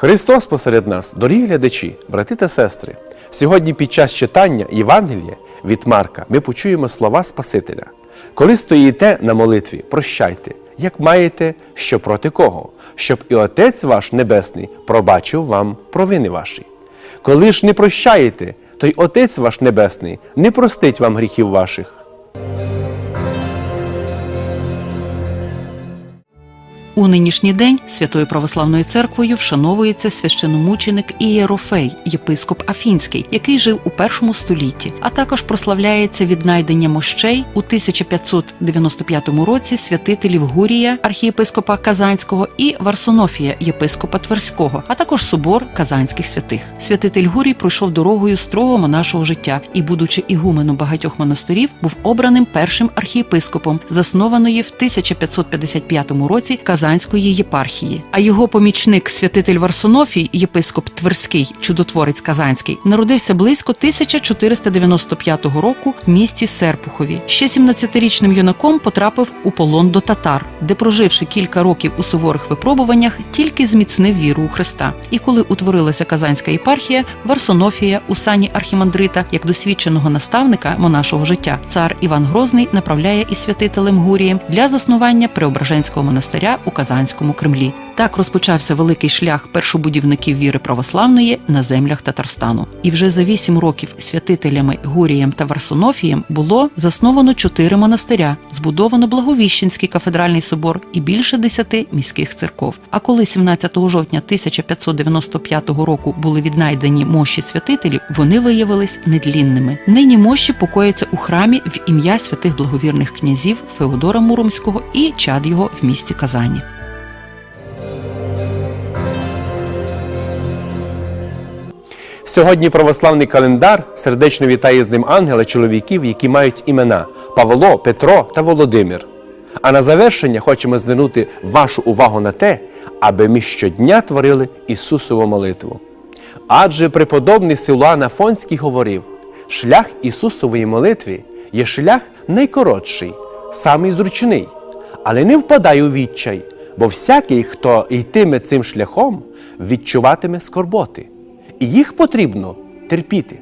Христос посеред нас, дорогі глядачі, брати та сестри. Сьогодні під час читання Євангелія від Марка ми почуємо слова Спасителя. Коли стоїте на молитві, прощайте, як маєте, що проти кого, щоб і Отець ваш Небесний пробачив вам провини ваші. Коли ж не прощаєте, то й Отець ваш Небесний не простить вам гріхів ваших. У нинішній день Святою Православною церквою вшановується священомученик Ієрофей, єпископ Афінський, який жив у першому столітті, а також прославляється віднайдення мощей у 1595 році святителів Гурія, архієпископа Казанського, і Варсонофія, єпископа Тверського, а також собор Казанських святих. Святитель Гурій пройшов дорогою строгого монашого життя і, будучи ігуменом багатьох монастирів, був обраним першим архієпископом, заснованої в 1555 році Казанської єпархії. А його помічник святитель Варсонофій, єпископ Тверський, чудотворець Казанський, народився близько 1495 року в місті Серпухові. Ще 17-річним юнаком потрапив у полон до татар, де, проживши кілька років у суворих випробуваннях, тільки зміцнив віру у Христа. І коли утворилася Казанська єпархія, Варсонофія у сані архімандрита, як досвідченого наставника монашого життя, цар Іван Грозний направляє із святителем Гурієм для заснування Преображенського монастиря у Казанському Кремлі. Так розпочався великий шлях першобудівників віри православної на землях Татарстану. І вже за вісім років святителями Гурієм та Варсонофієм було засновано чотири монастиря, збудовано Благовіщенський кафедральний собор і більше десяти міських церков. А коли 17 жовтня 1595 року були віднайдені мощі святителів, вони виявились недлінними. Нині мощі покояться у храмі в ім'я святих благовірних князів Феодора Муромського і чад його в місті Казані. Сьогодні православний календар сердечно вітає з ним ангела чоловіків, які мають імена Павло, Петро та Володимир. А на завершення хочемо звернути вашу увагу на те, аби ми щодня творили Ісусову молитву. Адже преподобний Силуан Афонський говорив: шлях Ісусової молитви є шлях найкоротший, самий зручний, але не впадай у відчай, бо всякий, хто йтиме цим шляхом, відчуватиме скорботи їх потрібно терпіти.